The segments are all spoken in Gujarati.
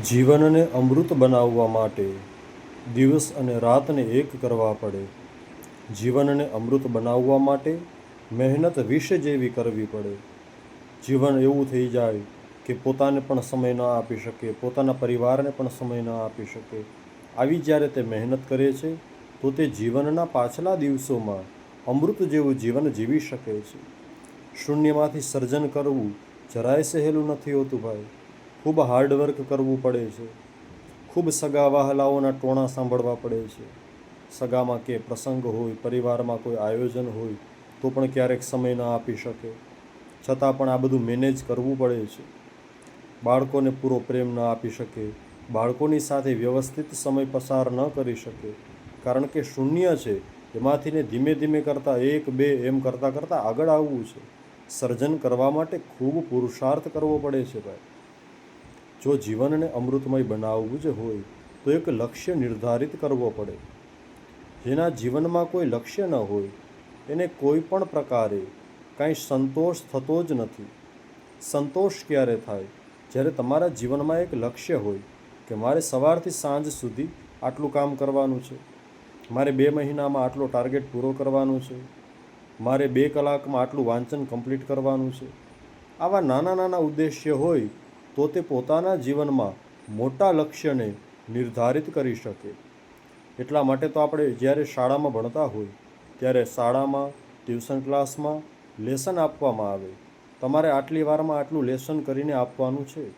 જીવનને અમૃત બનાવવા માટે દિવસ અને રાતને એક કરવા પડે. જીવનને અમૃત બનાવવા માટે મહેનત વિષ જેવી કરવી પડે. જીવન એવું થઈ જાય કે પોતાને પણ સમય ન આપી શકે, પોતાના પરિવારને પણ સમય ન આપી શકે. આવી જ્યારે તે મહેનત કરે છે, તો તે જીવનના પાછલા દિવસોમાં અમૃત જેવું જીવન જીવી શકે છે. શૂન્યમાંથી સર્જન કરવું જરાય સહેલું નથી હોતું ભાઈ. ખૂબ હાર્ડવર્ક કરવું પડે છે. ખૂબ સગા વહાલાઓના ટોણા સાંભળવા પડે છે. સગામાં કે પ્રસંગ હોય, પરિવારમાં કોઈ આયોજન હોય, તો પણ ક્યારેક સમય ન આપી શકે. છતાં પણ આ બધું મેનેજ કરવું પડે છે. બાળકોને પૂરો પ્રેમ ન આપી શકે. બાળકોની સાથે વ્યવસ્થિત સમય પસાર ન કરી શકે. કારણ કે શૂન્ય છે. એમાંથીને ધીમે ધીમે કરતાં એક, બે એમ કરતાં કરતાં આગળ આવવું છે. સર્જન કરવા માટે ખૂબ પુરુષાર્થ કરવો પડે છે ભાઈ. જો જીવનને અમૃતમય બનાવવું જ હોય, તો એક લક્ષ્ય નિર્ધારિત કરવો પડે. જેના જીવનમાં કોઈ લક્ષ્ય ન હોય, એને કોઈ પણ પ્રકારે કાંઈ સંતોષ થતો જ નથી. સંતોષ ક્યારે થાય? જ્યારે તમારા જીવનમાં એક લક્ષ્ય હોય કે મારે સવારથી સાંજ સુધી આટલું કામ કરવાનું છે, મારે બે મહિનામાં આટલો ટાર્ગેટ પૂરો કરવાનું છે, મારે બે કલાકમાં આટલું વાંચન કમ્પ્લીટ કરવાનું છે, આવા નાના નાના ઉદ્દેશ્ય હોય તો તે પોતાના જીવનમાં મોટા લક્ષ્યને નિર્ધારિત કરી શકે. એટલા માટે તો આપણે જ્યારે શાળામાં ભણતા હોય, ત્યારે શાળામાં, ટ્યુશન ક્લાસમાં લેસન આપવામાં આવે. તમારે આટલી વારમાં આટલું લેસન કરીને આપવાનું છે?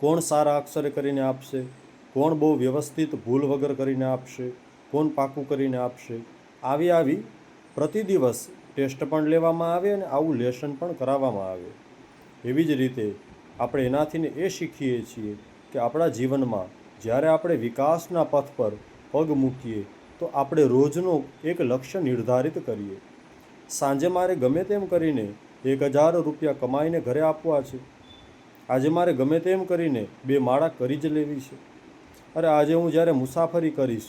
કોણ સારા અક્ષરે કરીને આપશે? કોણ બહુ વ્યવસ્થિત ભૂલ વગર કરીને આપશે? કોણ પાકું કરીને આપશે? આવી આવી પ્રતિ દિવસ ટેસ્ટ પણ લેવામાં આવે અને આવું લેસન પણ કરાવવામાં આવે. એવી જ રીતે આપણે એનાથીને એ શીખીએ છીએ કે આપણા જીવનમાં જ્યારે આપણે વિકાસના પથ પર પગ મૂકીએ, તો આપણે રોજનો એક લક્ષ્ય નિર્ધારિત કરીએ. સાંજે મારે ગમે તેમ કરીને એક હજાર રૂપિયા કમાઈને ઘરે આપવા છે. આજે મારે ગમે તેમ કરીને બે માળા કરી જ લેવી છે. અરે આજે હું જ્યારે મુસાફરી કરીશ,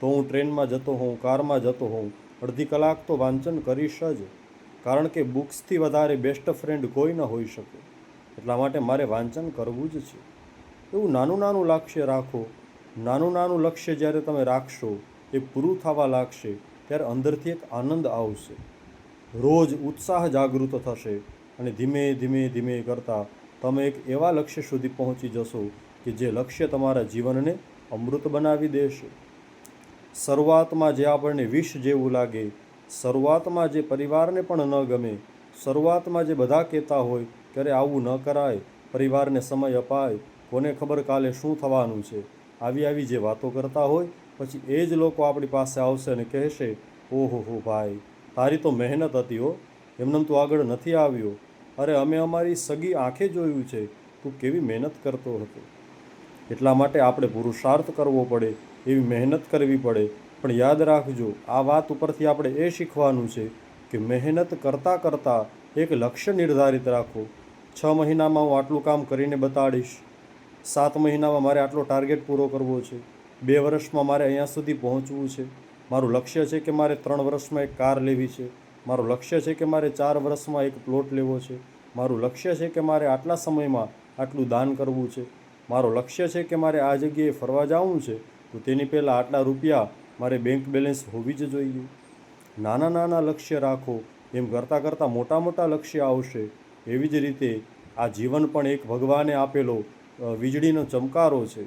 તો હું ટ્રેનમાં જતો હોઉં, કારમાં જતો હોઉં, અડધી કલાક તો વાંચન કરીશ જ. કારણ કે બુક્સથી વધારે બેસ્ટ ફ્રેન્ડ કોઈ ન હોઈ શકે. એટલા માટે મારે વાંચન કરવું જ છે. એવું નાનું નાનું લક્ષ્ય રાખો. નાનું નાનું લક્ષ્ય જ્યારે તમે રાખશો, એ પૂરું થવા લાગશે, ત્યારે અંદરથી એક આનંદ આવશે. રોજ ઉત્સાહ જાગૃત થશે અને ધીમે ધીમે ધીમે કરતાં તમે એક એવા લક્ષ્ય સુધી પહોંચી જશો કે જે લક્ષ્ય તમારા જીવનને અમૃત બનાવી દેશે. શરૂઆતમાં જે આપણને વિષ જેવું લાગે, શરૂઆતમાં જે પરિવારને પણ ન ગમે, શરૂઆતમાં જે બધા કહેતા હોય ત્યારે આવું ન કરાય, પરિવારને સમય અપાય. કોને ખબર કાલે શું થવાનું છે? આવી આવી જે વાતો કરતા હોય, પછી એ જ લોકો આપણી પાસે આવશે અને કહેશે, ઓહો હો ભાઈ, તારી તો મહેનત હતી હો. એમને તું આગળ નથી આવ્યો. અરે, અમે અમારી સગી આંખે જોયું છે. તું કેવી મહેનત કરતો હતો. એટલા માટે આપણે પુરુષાર્થ કરવો પડે, એવી મહેનત કરવી પડે. પણ યાદ રાખજો, આ વાત ઉપરથી આપણે એ શીખવાનું છે કે મહેનત કરતાં કરતાં એક લક્ષ્ય નિર્ધારિત રાખો. છ મહિનામાં હું આટલું કામ કરીને બતાડીશ. સાત મહિનામાં મારે આટલો ટાર્ગેટ પૂરો કરવો છે. બે વર્ષમાં મારે અહીંયા સુધી પહોંચવું છે. મારું લક્ષ્ય છે કે મારે ત્રણ વર્ષમાં એક કાર લેવી છે. મારું લક્ષ્ય છે કે મારે ચાર વર્ષમાં એક પ્લોટ લેવો છે. મારું લક્ષ્ય છે કે મારે આટલા સમયમાં આટલું દાન કરવું છે. મારો લક્ષ્ય છે કે મારે આ જગ્યાએ ફરવા જવું છે. તો તેની પહેલાં આટલા રૂપિયા મારે બેંક બેલેન્સ હોવી જ જોઈએ. નાના નાના લક્ષ્ય રાખો. એમ કરતાં કરતાં મોટા મોટા લક્ષ્ય આવશે. એવી જ રીતે આ જીવન પણ એક ભગવાને આપેલો વીજળીનો ચમકારો છે.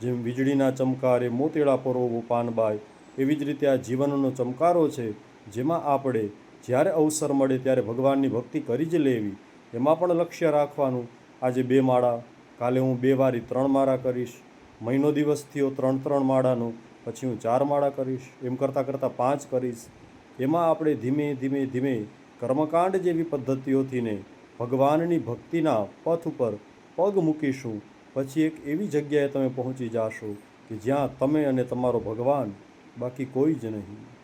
જેમ વીજળીના ચમકારે મોતેડા પરોવો પાનબાય, એવી જ રીતે આ જીવનનો ચમકારો છે. જેમાં આપણે જ્યારે અવસર મળે ત્યારે ભગવાનની ભક્તિ કરી જ લેવી. એમાં પણ લક્ષ્ય રાખવાનું. આજે બે માળા, કાલે હું બે વારી ત્રણ માળા કરીશ. મહિનો દિવસ થયો ત્રણ ત્રણ માળાનો, પછી હું ચાર માળા કરીશ. એમ કરતાં કરતાં પાંચ કરીશ. એમાં આપણે ધીમે ધીમે ધીમે કર્મકાંડ જેવી પદ્ધતિઓથી ને ભગવાનની ભક્તિના પથ ઉપર પગ મૂકીશું. પછી એક એવી જગ્યાએ તમે પહોંચી જાશો કે જ્યાં તમે અને તમારો ભગવાન બાકી કોઈ જ નહીં.